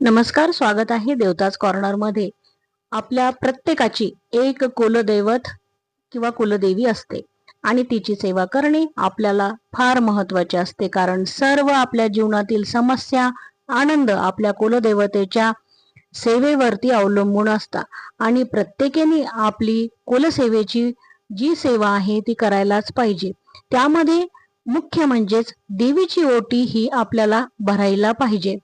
नमस्कार स्वागत आहे देवताज कॉर्नरमध्ये. आपल्या प्रत्येकाची एक कुलदैवत किंवा कुलदेवी असते आणि तिची सेवा करणे आपल्याला फार महत्त्वाचे असते कारण सर्व आपल्या जीवनातील समस्या आनंद आपल्या कुलदेवतेच्या सेवेवरती अवलंबून असतात आणि प्रत्येकाने आपली कुलसेवेची जी सेवा आहे ती करायलाच पाहिजे. त्यामध्ये मुख्य म्हणजेच देवीची ओटी ही आपल्याला भरायला पाहिजे.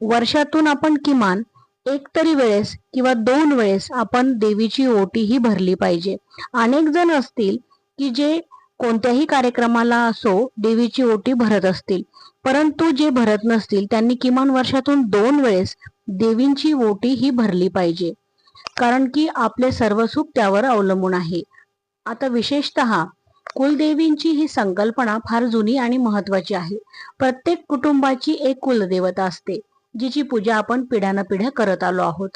वर्षातून आपण किमान एक तरी वेळेस किंवा दोन वेळेस आपण देवीची ओटी ही भरली पाहिजे. अनेक जण असतील की जे कोणत्याही कार्यक्रमाला असो देवीची ओटी भरत असतील. परंतु जे भरत नसतील त्यांनी किमान वर्षातून दोन वेळेस देवींची ओटी ही भरली पाहिजे. कारण की आपले सर्व सुख त्यावर अवलंबून आहे. आता विशेषतः कुलदेवींची ही संकल्पना फार जुनी आणि महत्वाची आहे. प्रत्येक कुटुंबाची एक कुलदेवता असते. जिची पूजा आपण पिढ्यानपिढ्या करत आलो आहोत.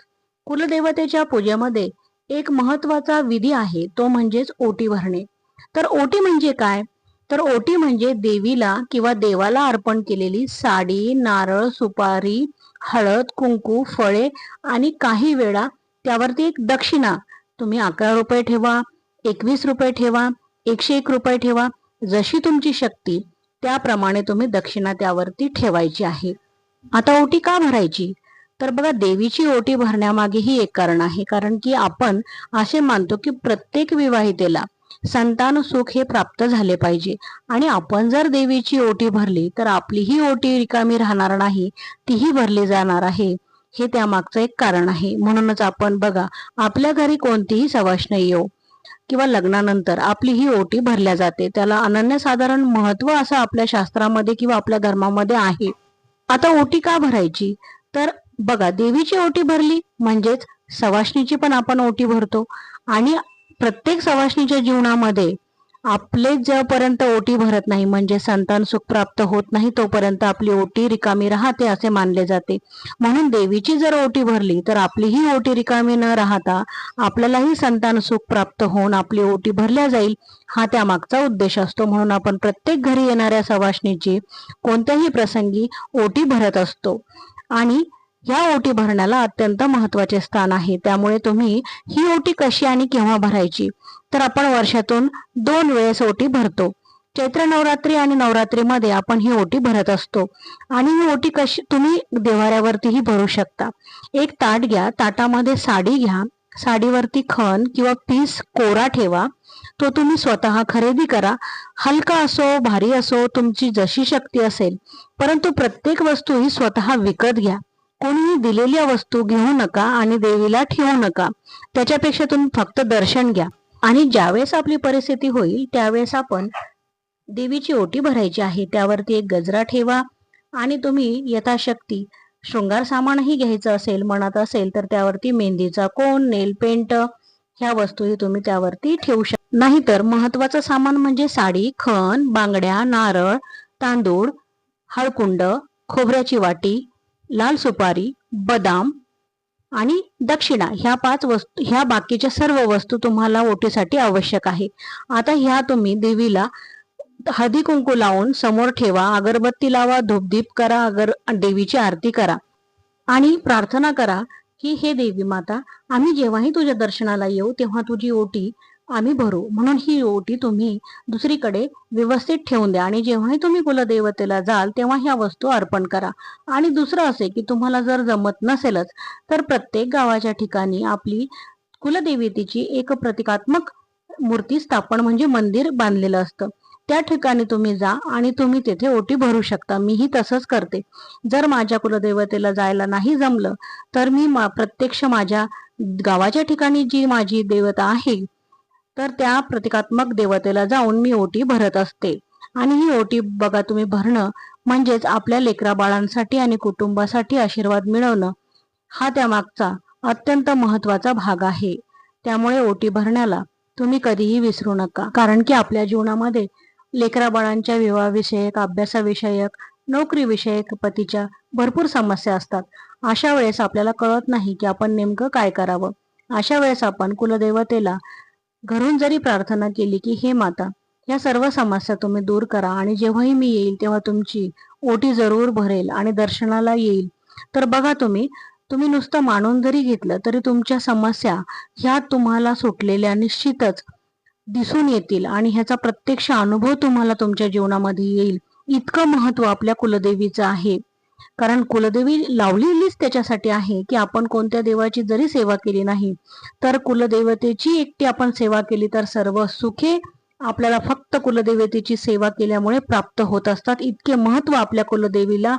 कुलदेवतेच्या पूजेमध्ये एक महत्त्वाचा विधी आहे तो म्हणजेच ओटी भरणे. तर ओटी म्हणजे काय? तर ओटी म्हणजे देवीला किंवा देवाला अर्पण केलेली साडी नारळ सुपारी हळद कुंकू फळे आणि काही वेळा त्यावरती एक दक्षिणा. तुम्ही अकरा रुपये ठेवा एकवीस रुपये ठेवा एकशे एक रुपये ठेवा जशी तुमची शक्ती त्याप्रमाणे तुम्ही दक्षिणा त्यावरती ठेवायची आहे. आता ओटी का भरायची? तर बघा देवीची ओटी भरण्यामागे ही एक कारण आहे. कारण की आपण असे मानतो की प्रत्येक विवाहितेला संतान सुख हे प्राप्त झाले पाहिजे. आणि आपण जर देवीची ओटी भरली तर आपली ही ओटी रिकामी राहणार नाही तीही भरली जाणार आहे. हे त्यामागचं एक कारण आहे. म्हणूनच आपण बघा आपल्या घरी कोणतीही सवाश नाही येऊ किंवा लग्नानंतर आपली ही ओटी भरल्या जाते. त्याला अनन्यसाधारण महत्त्व असं आपल्या शास्त्रामध्ये किंवा आपल्या धर्मामध्ये आहे. आता ओटी का भरायची? तर बघा देवीची ओटी भरली म्हणजेच सवाशणीची पण आपण ओटी भरतो. आणि प्रत्येक सवाशणीच्या जीवनामध्ये आपले जोपर्यंत ओटी भरत नाही म्हणजे संतान सुख प्राप्त होत नाही तोपर्यंत आपली ओटी रिकामी राहते असे मानले जाते. म्हणून देवीची जर ओटी भरली तर आपलीही ओटी रिकामी न राहता आपल्यालाही संतान सुख प्राप्त होऊन आपली ओटी भरल्या जाईल हा त्यामागचा उद्देश असतो. म्हणून आपण प्रत्येक घरी येणाऱ्या सवाशणीची कोणत्याही प्रसंगी ओटी भरत असतो. आणि या ओटी भरण्याला अत्यंत महत्त्वाचे स्थान आहे. त्यामुळे तुम्ही ही ओटी कशी आणि केव्हा भरायची? तर आपण वर्षातून दोन वेळेस ओटी भरतो. चैत्र नवरात्री आणि नवरात्रीमध्ये आपण ही ओटी भरत असतो. आणि ही ओटी कशी तुम्ही देवाऱ्यावरतीही भरू शकता. एक ताट घ्या ताटामध्ये साडी घ्या. साडीवरती खण किंवा पीस कोरा ठेवा. तो तुम्ही स्वतः खरेदी करा. हलका असो भारी असो तुमची जशी शक्ती असेल. परंतु प्रत्येक वस्तू ही स्वतः विकत घ्या. कोणीही दिलेल्या वस्तू घेऊ नका आणि देवीला ठेवू नका. त्याच्यापेक्षा तुम्ही फक्त दर्शन घ्या. आणि ज्यावेळेस आपली परिस्थिती होईल त्यावेळेस आपण देवीची ओटी भरायची आहे. त्यावरती एक गजरा ठेवा आणि तुम्ही यथाशक्ती शृंगार सामानही घ्यायचं असेल मनात असेल तर त्यावरती मेहंदीचा कोण नेल पेंट ह्या वस्तूही तुम्ही त्यावरती ठेवू शकता नाहीतर महत्वाचं सामान म्हणजे साडी खण बांगड्या नारळ तांदूळ हळकुंड खोबऱ्याची वाटी लाल सुपारी बदाम आणि दक्षिणा ह्या पाच वस्तू ह्या बाकीच्या सर्व वस्तू तुम्हाला ओटीसाठी आवश्यक आहे. आता ह्या तुम्ही देवीला हळदी कुंकू लावून समोर ठेवा अगरबत्ती लावा धूपदीप करा अगर देवीची आरती करा आणि प्रार्थना करा की हे देवी माता आम्ही जेव्हाही तुझ्या दर्शनाला येऊ तेव्हा तुझी ओटी आम्ही भरू. म्हणून ही ओटी तुम्ही दुसरीकडे व्यवस्थित ठेवून द्या. आणि जेव्हाही तुम्ही कुलदेवतेला जाल तेव्हा ह्या वस्तू अर्पण करा. आणि दुसरं असे की तुम्हाला जर जमत नसेलच तर प्रत्येक गावाच्या ठिकाणी आपली कुलदेवतेची एक प्रतिकात्मक मूर्ती स्थापन म्हणजे मंदिर बांधलेलं असतं. त्या ठिकाणी तुम्ही जा आणि तुम्ही तेथे ओटी भरू शकता. मीही तसंच करते. जर माझ्या कुलदेवतेला जायला नाही जमलं तर मी मा प्रत्यक्ष माझ्या गावाच्या ठिकाणी जी माझी देवता आहे तर त्या प्रतिकात्मक देवतेला जाऊन मी ओटी भरत असते. आणि ही ओटी बघा तुम्ही भरणं म्हणजेच आपल्या लेकरा बाळांसाठी आणि कुटुंबासाठी आशीर्वाद मिळवणं हा त्यामागचा अत्यंत महत्त्वाचा भाग आहे. त्यामुळे ओटी भरण्याला तुम्ही कधीही विसरू नका. कारण की आपल्या जीवनामध्ये लेकरा बाळांच्या विवाहविषयक अभ्यासाविषयक नोकरीविषयक पतीच्या भरपूर समस्या असतात. अशा वेळेस आपल्याला कळत नाही की आपण नेमकं काय करावं. अशा वेळेस आपण कुलदेवतेला घरून जरी प्रार्थना केली की हे माता या सर्व समस्या तुम्ही दूर करा आणि जेव्हाही मी येईल तेव्हा तुमची ओटी जरूर भरेल आणि दर्शनाला येईल. तर बघा तुम्ही तुम्ही नुसतं मानून जरी घेतलं तरी तुमच्या समस्या ह्या तुम्हाला सुटलेल्या निश्चितच दिसून येतील आणि ह्याचा प्रत्यक्ष अनुभव तुम्हाला तुमच्या जीवनामध्ये येईल. इतकं महत्त्व आपल्या कुलदेवीचं आहे. कारण कुलदेवी लावलेलीच त्याच्यासाठी आहे की आपण कोणत्या देवाची जरी सेवा केली नाही तर कुलदेवतेची एकटी आपण सेवा केली तर सर्व सुखे आपल्याला फक्त कुलदेवतेची सेवा केल्यामुळे प्राप्त होत असतात. इतके महत्त्व आपल्या कुलदेवीला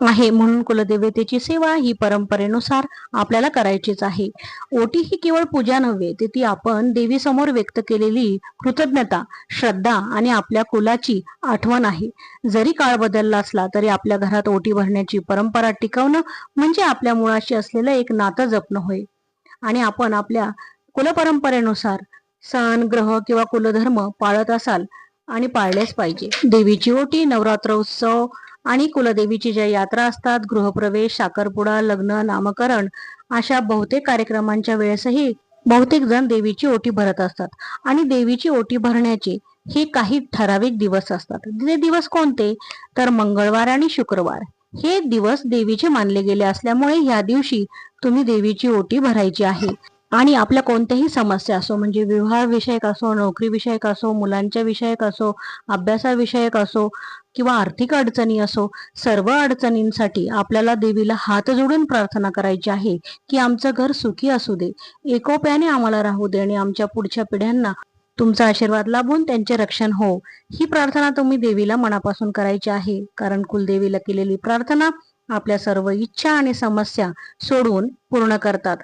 आहे. म्हणून कुलदेवतेची सेवा ही परंपरेनुसार आपल्याला करायचीच आहे. ओटी ही केवळ पूजा नव्हे ते ती आपण देवी समोर व्यक्त केलेली कृतज्ञता श्रद्धा आणि आपल्या कुलाची आठवण आहे. जरी काळ बदलला असला तरी आपल्या घरात ओटी भरण्याची परंपरा टिकवणं म्हणजे आपल्या मुळाशी असलेलं एक नातं जपणं होय. आणि आपण आपल्या कुलपरंपरेनुसार सण ग्रह किंवा कुलधर्म पाळत असाल आणि पाळलेच पाहिजे. देवीची ओटी नवरात्र उत्सव आणि कुलदेवीची ज्या यात्रा असतात गृहप्रवेश साखरपुडा लग्न नामकरण अशा बहुतेक कार्यक्रमांच्या वेळेसही बहुतेक जण देवीची ओटी भरत असतात. आणि देवीची ओटी भरण्याचे हे काही ठराविक दिवस असतात. ते दिवस कोणते? तर मंगळवार आणि शुक्रवार. हे दिवस देवीचे मानले गेले असल्यामुळे ह्या दिवशी तुम्ही देवीची ओटी भरायची आहे. आणि आपल्या कोणत्याही समस्या असो म्हणजे विवाह विषयक असो नोकरी विषयक असो मुलांच्या विषयक असो अभ्यासाविषयक असो किंवा आर्थिक अडचणी असो सर्व अडचणींसाठी आपल्याला देवीला हात जोडून प्रार्थना करायची आहे की आमचं घर सुखी असू दे. एकोप्याने आम्हाला राहू दे आणि आमच्या पुढच्या पिढ्यांना तुमचा आशीर्वाद लाभून त्यांचे रक्षण हो. ही प्रार्थना तुम्ही देवीला मनापासून करायची आहे. कारण कुलदेवीला केलेली प्रार्थना आपल्या सर्व इच्छा आणि समस्या सोडून पूर्ण करतात.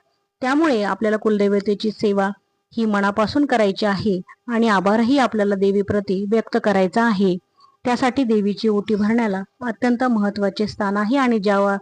त्यामुळे आपल्याला कुलदेवतेची सेवा ही मनापासून करायची आहे आणि आभारही आपल्याला देवीप्रती व्यक्त करायचा आहे. त्यासाठी देवीची ओटी भरण्याला अत्यंत महत्त्वाचे स्थान आहे आणि ज्या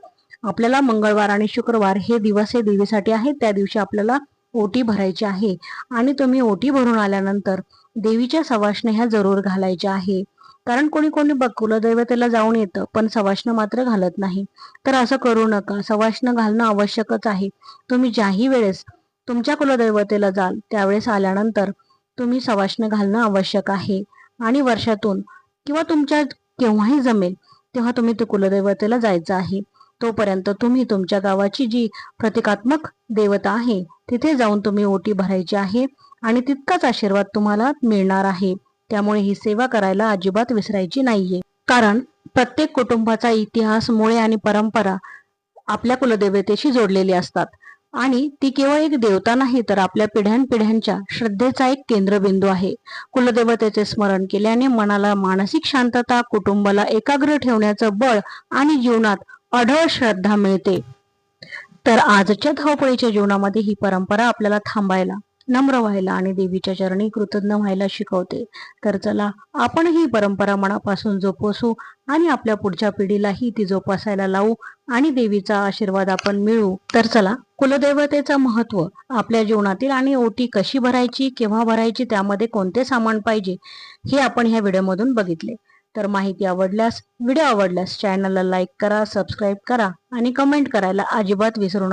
आपल्याला मंगळवार आणि शुक्रवार हे दिवस हे देवीसाठी आहेत त्या दिवशी आपल्याला ओटी भरायची आहे. आणि तुम्ही ओटी भरून आल्यानंतर देवीच्या सवाशने ह्या जरूर घालायच्या आहे. कारण कोणी कोणी बघ कुलदैवतेला जाऊन येतं पण सवाष्ण मात्र घालत नाही. तर असं करू नका. सवाष्ण घालणं आवश्यकच आहे. तुम्ही ज्याही वेळेस तुमच्या कुलदैवतेला जाल त्यावेळेस आल्यानंतर तुम्ही सवाष्ण घालणं आवश्यक आहे. आणि वर्षातून किंवा तुमच्या केव्हाही जमेल तेव्हा तुम्ही ते कुलदैवतेला जायचं आहे. तोपर्यंत तुम्ही तुमच्या गावाची जी प्रतिकात्मक देवता आहे तिथे जाऊन तुम्ही ओटी भरायची आहे आणि तितकाच आशीर्वाद तुम्हाला मिळणार आहे. त्यामुळे ही सेवा करायला अजिबात विसरायची नाहीये. कारण प्रत्येक कुटुंबाचा इतिहास मुळे आणि परंपरा आपल्या कुलदेवतेशी जोडलेली असतात. आणि ती केवळ एक देवता नाही तर आपल्या पिढ्यानपिढ्यांच्या श्रद्धेचा एक केंद्रबिंदू आहे. कुलदेवतेचे स्मरण केल्याने मनाला मानसिक शांतता कुटुंबाला एकाग्र ठेवण्याचं बळ आणि जीवनात अढळ श्रद्धा मिळते. तर आजच्या धावपळीच्या जीवनामध्ये ही परंपरा आपल्याला थांबायला नम्र व्हायला आणि देवीच्या चरणी कृतज्ञ व्हायला शिकवते. तर चला आपण ही परंपरा मनापासून जोपासू आणि आपल्या पुढच्या पिढीलाही ती जोपासायला लावू आणि देवीचा आशीर्वाद आपण मिळू तर चला कुलदेवतेचं महत्त्व आपल्या जीवनातील आणि ओटी कशी भरायची केव्हा भरायची त्यामध्ये कोणते सामान पाहिजे हे आपण ह्या व्हिडिओमधून बघितले. तर माहिती आवडल्यास व्हिडिओ आवडल्यास चॅनलला लाईक करा सबस्क्राईब करा आणि कमेंट करायला अजिबात विसरू नका.